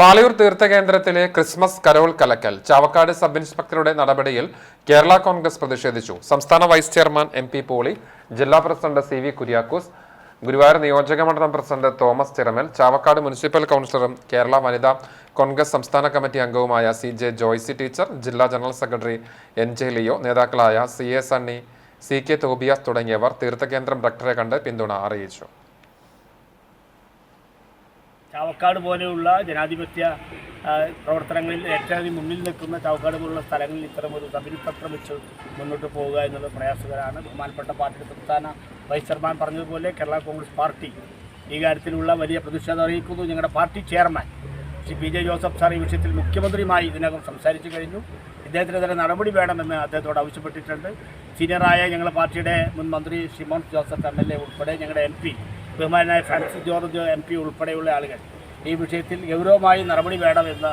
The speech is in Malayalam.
പാളയൂർ തീർത്ഥകേന്ദ്രത്തിലെ ക്രിസ്മസ് കരോൾ കലക്കൽ ചാവക്കാട് സബ് ഇൻസ്പെക്ടറുടെ നടപടിയിൽ കേരള കോൺഗ്രസ് പ്രതിഷേധിച്ചു. സംസ്ഥാന vice chairman M P Poly ജില്ലാ president C V Kuriakose Guruvayur നിയോജക മണ്ഡലം president Thomas Chiramal Chavakkad municipal കൗൺസിലറും Kerala വനിതാ കോൺഗ്രസ് സംസ്ഥാന കമ്മിറ്റി അംഗവുമായ സി ജെ ജോയ്സി ടീച്ചർ ജില്ലാ general secretary N J Leo നേതാക്കളായ C A Sunny C K Tobias തുടങ്ങിയവർ തീർത്ഥകേന്ദ്രം ഡോക്ടറെ കണ്ട് പിന്തുണ അറിയിച്ചു. ചാവക്കാട് പോലെയുള്ള ജനാധിപത്യ പ്രവർത്തനങ്ങളിൽ ഏറ്റവും മുന്നിൽ നിൽക്കുന്ന ചാവക്കാട് പോലുള്ള സ്ഥലങ്ങളിൽ ഇത്തരം ഒരു സബ് പത്രം വെച്ച് മുന്നോട്ട് പോവുക എന്നുള്ളത് പ്രയാസകരമാണ്. ബഹുമാനപ്പെട്ട പാർട്ടിയുടെ സംസ്ഥാന വൈസ് ചെയർമാൻ പറഞ്ഞതുപോലെ കേരള കോൺഗ്രസ് പാർട്ടി ഈ കാര്യത്തിലുള്ള വലിയ പ്രതിഷേധം അറിയിക്കുന്നു. ഞങ്ങളുടെ party chairman Shri P J Joseph sir ഈ വിഷയത്തിൽ മുഖ്യമന്ത്രിയുമായി ഇതിനകം സംസാരിച്ചു കഴിഞ്ഞു. ഇദ്ദേഹത്തിനെതിരെ നടപടി വേണമെന്ന് അദ്ദേഹത്തോട് ആവശ്യപ്പെട്ടിട്ടുണ്ട്. സീനിയറായ ഞങ്ങളുടെ പാർട്ടിയുടെ മുൻ മന്ത്രി ഷിമോൺ ജോസഫ് എം ഉൾപ്പെടെ ഞങ്ങളുടെ എം ബഹുമാനായ ഫ്രാൻസിസ് ജോർജ് എം പി ഉൾപ്പെടെയുള്ള ആളുകൾ ഈ വിഷയത്തിൽ ഗൗരവമായി നടപടി വേണമെന്ന്